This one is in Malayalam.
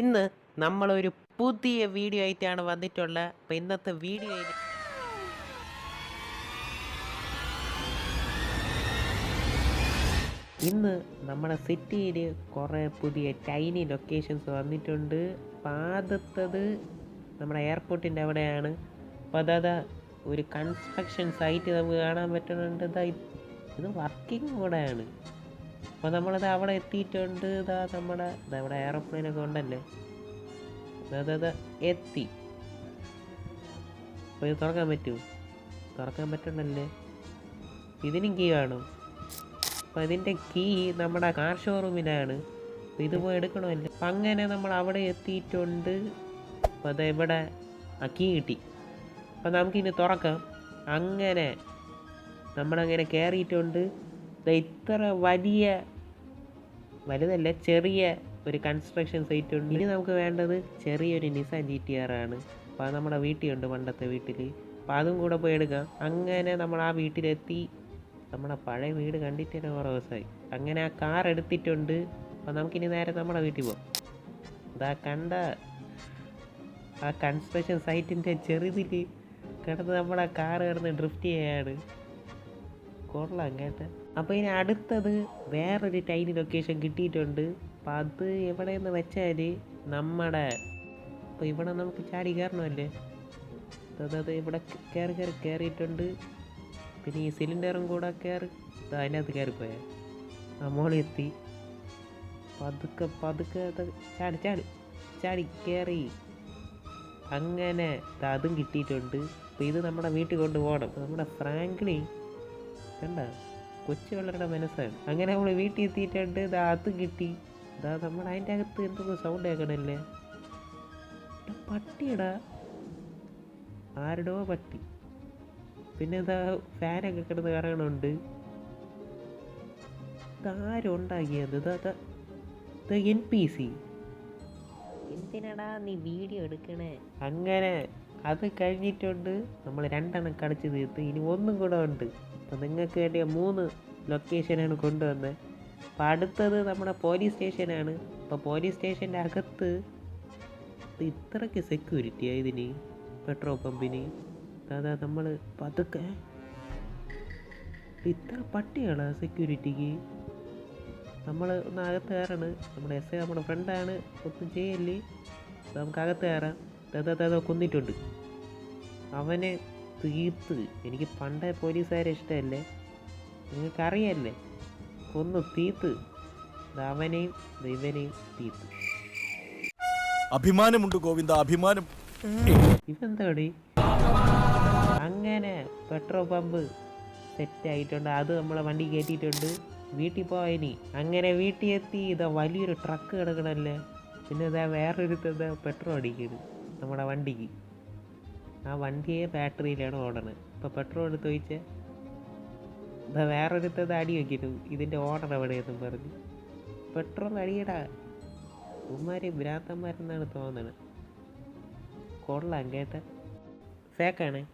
ഇന്ന് നമ്മളൊരു പുതിയ വീഡിയോ ആയിട്ടാണ് വന്നിട്ടുള്ളത്. അപ്പോൾ ഇന്നത്തെ വീഡിയോ ഇന്ന് നമ്മുടെ സിറ്റിയിൽ കുറേ പുതിയ ടൈനി ലൊക്കേഷൻസ് വന്നിട്ടുണ്ട്. അപ്പം ആദ്യത്തത് നമ്മുടെ എയർപോർട്ടിന്റെ അവിടെയാണ്. അപ്പോൾ അതാ ഒരു കൺസ്ട്രക്ഷൻ സൈറ്റ് നമുക്ക് കാണാൻ പറ്റുന്നുണ്ട്. ഇതാ വർക്കിംഗ് കൂടെയാണ് അപ്പോൾ നമ്മളത് അവിടെ എത്തിയിട്ടുണ്ട്. ഇതാ നമ്മുടെ ഇതാ ഇവിടെ എയറോപ്ലെയിനൊക്കെ ഉണ്ടല്ലേ? ഇതാ, എത്തി. അപ്പോൾ ഇത് തുറക്കാൻ പറ്റൂ? തുറക്കാൻ പറ്റണ്ടല്ലേ? ഇതിനും കീ വേണം. അപ്പോൾ ഇതിന്റെ കീ നമ്മുടെ കാർ ഷോറൂമിലാണ് ഇത് പോയി എടുക്കണമല്ലേ? അപ്പം അങ്ങനെ നമ്മൾ അവിടെ എത്തിയിട്ടുണ്ട്. അപ്പോൾ അത് ഇവിടെ ആ കീ കിട്ടി. അപ്പം നമുക്കിനി തുറക്കാം. അങ്ങനെ നമ്മളങ്ങനെ കയറിയിട്ടുണ്ട് ഇത്ര വലിയ വലുതല്ല ചെറിയ ഒരു കൺസ്ട്രക്ഷൻ സൈറ്റ് ഉണ്ട്. ഇനി നമുക്ക് വേണ്ടത് ചെറിയൊരു നിസാൻ ജി ടി ആർ ആണ്. അപ്പോൾ അത് നമ്മുടെ വീട്ടിലുണ്ട് പണ്ടത്തെ വീട്ടിൽ അപ്പോൾ അതും കൂടെ പോയി എടുക്കാം. അങ്ങനെ നമ്മൾ ആ വീട്ടിലെത്തി. നമ്മുടെ പഴയ വീട് കണ്ടിട്ട് തന്നെ കുറേ ദിവസമായി. അങ്ങനെ ആ കാർ എടുത്തിട്ടുണ്ട്. അപ്പോൾ നമുക്കിനി നേരെ നമ്മുടെ വീട്ടിൽ പോകാം ഇതാ കണ്ട ആ കൺസ്ട്രക്ഷൻ സൈറ്റിന്റെ ചെറുതിൽ കിടന്ന് നമ്മുടെ കാർ കിടന്ന് ഡ്രിഫ്റ്റ് ചെയ്യാണ്. കൊള്ളാം കേട്ടോ. അപ്പോൾ ഇനി അടുത്തത് വേറൊരു ടൈനി ലൊക്കേഷൻ കിട്ടിയിട്ടുണ്ട്. അപ്പോൾ അത് എവിടെയെന്ന് വെച്ചാൽ നമ്മുടെ അപ്പോൾ ഇവിടെ നമുക്ക് ചാടി കയറണമല്ലേ? അതായത് ഇവിടെ കയറി കയറി കയറിയിട്ടുണ്ട് പിന്നെ ഈ സിലിണ്ടറും കൂടെ കയറി അതിനകത്ത് ആ മോളി എത്തി. പതുക്കെ പതുക്കെ ചാടി ചാടി ചാടി കയറി അങ്ങനെ അതും കിട്ടിയിട്ടുണ്ട്. അപ്പോൾ ഇത് നമ്മുടെ വീട്ടിൽ കൊണ്ടുപോകണം നമ്മുടെ ഫ്രാങ്ക്ലി കണ്ട? കൊച്ചു പിള്ളേരുടെ മനസ്സാണ്. അങ്ങനെ നമ്മൾ വീട്ടിൽ എത്തിയിട്ടുണ്ട് ഇതാ അത് കിട്ടി. ഇതാ നമ്മൾ അതിന്റെ അകത്ത് എന്തൊക്കെ സൗണ്ട് കേൾക്കണല്ലേ? പട്ടിയടാ. ആരുടോ പട്ടി. പിന്നെ ഇതാ ഫാനൊക്കെ കിടന്ന് കറങ്ങണുണ്ട്. ഇതാരും ഉണ്ടാക്കിയത്? ഇതാ ഇതാ ഇത് എൻ പി സി എന്തിനടാ നീ വീഡിയോ എടുക്കണേ? അങ്ങനെ അത് കഴിഞ്ഞിട്ടുണ്ട്. നമ്മൾ രണ്ടെണ്ണം കളിച്ച് തീർത്ത്. ഇനി ഒന്നും കൂടെ ഉണ്ട്. അപ്പം നിങ്ങൾക്ക് വേണ്ടിയ മൂന്ന് ലൊക്കേഷനാണ് കൊണ്ടുവന്നത് അപ്പം അടുത്തത് നമ്മുടെ പോലീസ് സ്റ്റേഷനാണ് അപ്പോൾ പോലീസ് സ്റ്റേഷന്റെ അകത്ത് ഇത് ഇത്രയ്ക്ക് സെക്യൂരിറ്റിയാണ് ഇതിന്? പെട്രോൾ പമ്പിന് അതാ നമ്മൾ പതുക്കെ. ഇത്ര പട്ടിയാണ് സെക്യൂരിറ്റിക്ക് നമ്മൾ ഒന്ന് അകത്ത് കയറണം. നമ്മുടെ എസ് ഐ നമ്മുടെ ഫ്രണ്ടാണ് ഒന്നും ചെയ്യല്ലേ? നമുക്ക് അകത്ത് കയറാം. തത കൊന്നിട്ടുണ്ട്. അവനെ തീർത്ത്. എനിക്ക് പണ്ടേ പോലീസുകാരെ ഇഷ്ടമല്ലേ? നിങ്ങൾക്കറിയല്ലേ? കൊന്നു തീർത്ത്. ഇത് അവനെയും ഇവനെയും തീർത്ത്. അഭിമാനമുണ്ട് ഗോവിന്ദ അഭിമാനം. ഇതെന്താടി? അങ്ങനെ പെട്രോൾ പമ്പ് സെറ്റ് ആയിട്ടുണ്ട് അത് നമ്മളെ വണ്ടി കയറ്റിയിട്ടുണ്ട്. വീട്ടിൽ പോയനി. അങ്ങനെ വീട്ടിൽ എത്തി ഇതാ വലിയൊരു ട്രക്ക് കിടക്കണല്ലേ? പിന്നെ ഇതാ വേറൊരു പെട്രോൾ അടിക്കുന്നു നമ്മുടെ വണ്ടിക്ക്. ആ വണ്ടിയെ ബാറ്ററിയിലാണ് ഓടണത് ഇപ്പോൾ പെട്രോൾ എടുത്ത് ഒഴിച്ച് ഇതാ വേറൊരുത്തത് അടി വയ്ക്കുന്നു ഇതിന്റെ ഓർഡർ എവിടെയെന്നും പറഞ്ഞ്. പെട്രോൾ അടിയടാ. ഉമ്മാരെ ഭ്രാന്തന്മാരെന്നാണ് തോന്നണത്. കൊള്ളാം കേട്ട. ഫേക്കാണ്